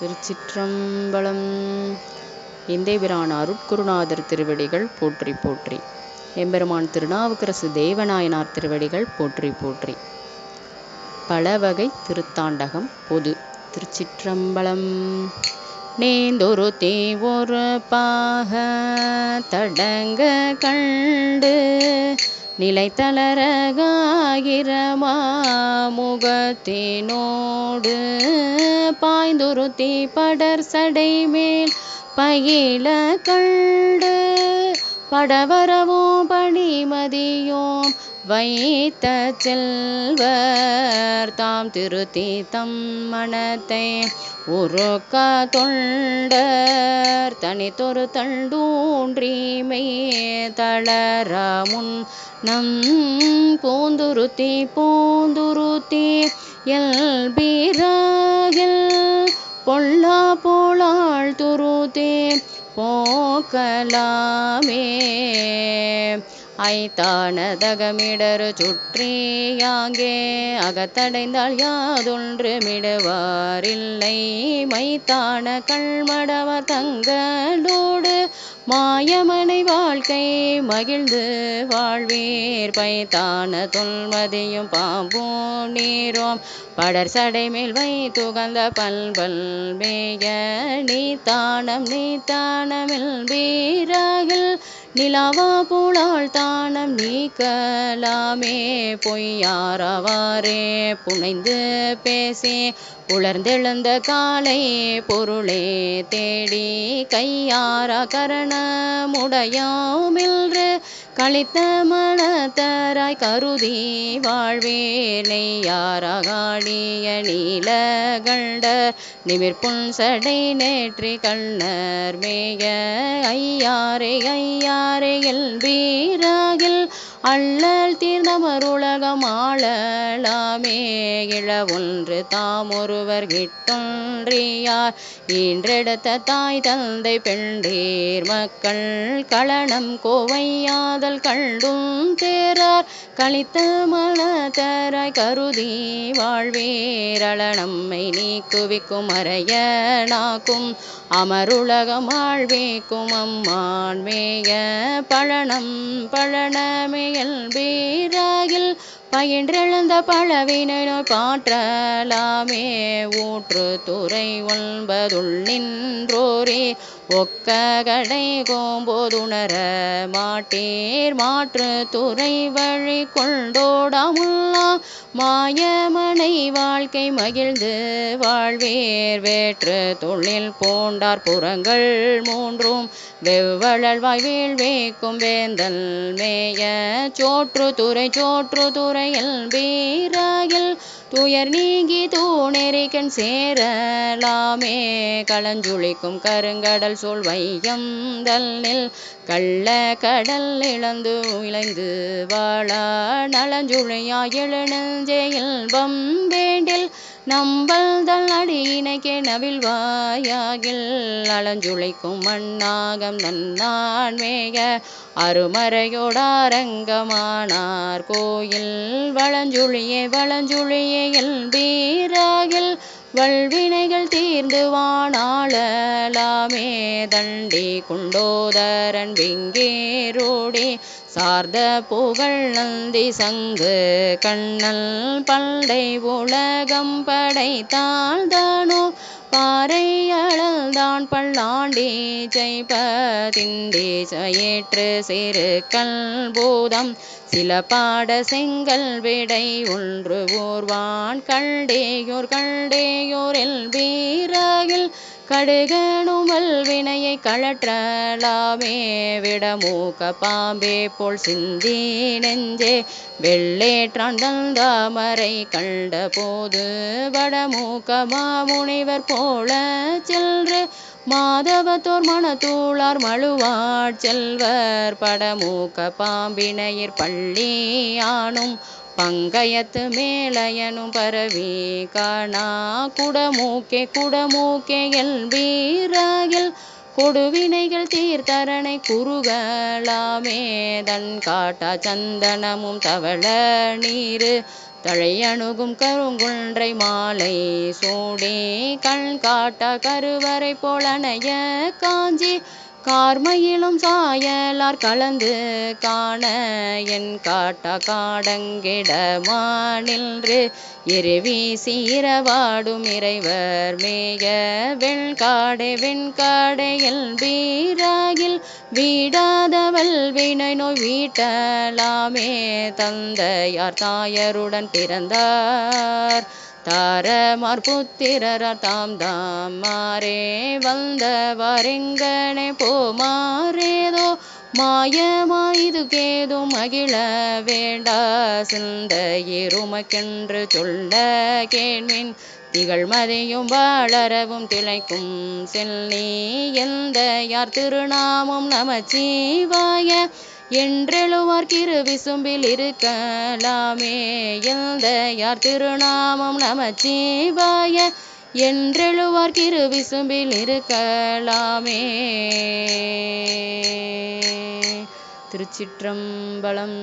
திருச்சிற்றம்பலம். எந்தைபிரான் அருட்குருநாதர் திருவடிகள் போற்றி போற்றி. எம்பெருமான் திருநாவுக்கரசு தேவநாயனார் திருவடிகள் போற்றி போற்றி. பல வகை திருத்தாண்டகம் பொது திருச்சிற்றம்பலம். நேந்தொரு தீவொரு பாக தடங்க கண்டு நிலைத்தளரகாயிரமாமுகத்தினோடு பாய்ந்தொரு தீப்படர் சடை மேல் பயில கண்டு படவரவும் பணிமதியோம் வைத்த செல்வர் தாம் திருத்தி தம் மனத்தை உருக்க தொண்டர் தனித்தொரு தண்டூன்றிமை தளரமுன் நம் பூந்துருத்தி பூந்துருத்தி எல்பீராகில் பொல்லா போலாள் துருத்தேன் போக்கலாமே ஐத்தானதகமிடரு சுற்றியாங்கே அகத்தடைந்தால் யாதொன்று மிடுவாரில்லை மைத்தான கண்மடவர் தங்களோடு மாயமனை வாழ்க்கை மகிழ்ந்து வாழ்வீர். பைத்தான தொல்மதியும் பாம்பும் நீரோம் படர் சடை மேல் வை துகந்த பல்பல் மேய. நீத்தானம் நீத்தானமில் வீராகில் நிலாவா போலால் தானம் நீக்கலாமே பொய்யாரவாறே புனைந்து பேசே. உலர்ந்தெழுந்த காலை பொருளே தேடி கையார கரணமுடையாமில்று கழித்த மனத்தராய் கருதி வாழ்வேனை யாராகாடிய நீல கண்ட நிமிர்புன் சடை நேற்றி கண்ணர் மேய ஐயாரே ஐயாரே எல்பீராகில் அள்ளல் தீர்ந்தமருலகம் ஆளலாமே. இழ ஒன்று தாம் ஒருவர் கிட்டொன்றியார். ஈன்றெடுத்த தாய் தந்தை பெண்டீர். மக்கள் களனம் கோவையாதல் கண்டும் தேரார். கழித்த மனத்தராய் கருதி வாழ்வேரள நம்மை நீக்குவிக்கும் அறையனாக்கும். அமருலகம் ஆழ்வேக்கும் அம்மான் மேய பழனம் பழனமே. பழனமேயல் பீராகில் பயின்றெழுந்த பழவினை நோய் பாற்றலாமே. ஊற்று துறை ஒன்பதுள் நின்றோரே. ஒக்க கடை கோம்போதுணர மாட்டீர். மாற்று துறை வழி கொண்டோடாமுல்லா. மாயமனை வாழ்க்கை மகிழ்ந்து வாழ்வேர். வேற்று தொழில் போண்டார் புறங்கள் மூன்றும். வெவ்வழல் வாய்வில் வேக்கும் வேந்தல் மேய. சோற்று துறை சோற்று துறையில் பீராகில் துயர் நீங்கி தூணெறிக்கண் சேரலாமே. களஞ்சுளிக்கும் கருங்கடல் சொல் வையம் தல்லில் கள்ள கடல் இழந்து இழைந்து வாழா. நலஞ்சுழியா எழுநெஞ்சையில் பம் வேண்டில் நம்பல்தல் அடியினைக்கே நவில்வாயாகில் அலஞ்சுளைக்கும் மண்ணாகம் நன்னான் மேக அருமறையோடாரங்கமானார் கோயில் வளஞ்சுழியே வளஞ்சுழியே எல்பீராகில் வல்வினைகள் தீர்ந்து வாணாளலாமே தண்டி குண்டோதரன் விங்கேரோடி சார்ந்த புகழ் நந்தி சங்கு கண்ணல் பண்டை உலகம் படைத்தால் தானோ பாறை அழல்தான் பல்லாண்டே ஜெய்பதிண்டி ஏற்று சிறு கல்பூதம். சில பாட செங்கல் விடை ஒன்று ஊர்வான் கண்டேயோர் கண்டேயோரில் வீர வீராகில் வினையை கழற்றலாமே விடமூக்க பாம்பே போல் சிந்தி நெஞ்சே வெள்ளேற்றான் தந்தாமரை கண்ட போது வடமூக்க மாமுனிவர் போல சென்று மாதவத்தோர் மணத்தூளார் மழுவாட் செல்வர் படமூக்க பாம்பினையிற் பள்ளியானும் பங்கயத்து மேலயனும் பரவி காணா குடமூக்கே குடமூக்கே எல்பீராகில் கொடுவினைகள் தீர்த்தரணை குறுகலாமே தன் காட்டா சந்தனமும் தவள நீரு தழையணுகும் கருங்குன்றை மாலை சூடி கண் காட்ட கருவறை போலனைய காஞ்சி கார்மயிலும் சாயலார் கலந்து காண என் காட்ட காடங்கிடமா எருவி சீரவாடும் இறைவர் மேய வெண்காடை வெண்காடையில் வீராகில் வீடாதவள் வினை நோய் வீட்டலாமே தந்தையார் தாயருடன் பிறந்தார். தாரமார் புத்திரரார் தாம் தாம் மாறே வந்தவரெங்கனே போமாறேதோ மாயமாய்து கேதும் மகிழ வேண்டா சிந்தையிருமக்கென்று சொல்ல கேள்வின் திகழ் மதியும் வாழறவும் திளைக்கும் செல்லி எந்த யார் திருநாமம் நமச்சிவாய என்றெழுவார் கிரு விசும்பில் இருக்கலாமே. எந்த யார் திருநாமம் நமச்சிவாய. என்றெழுவார் கிரு விசும்பில் இருக்கலாமே. திருச்சிற்றம்பலம்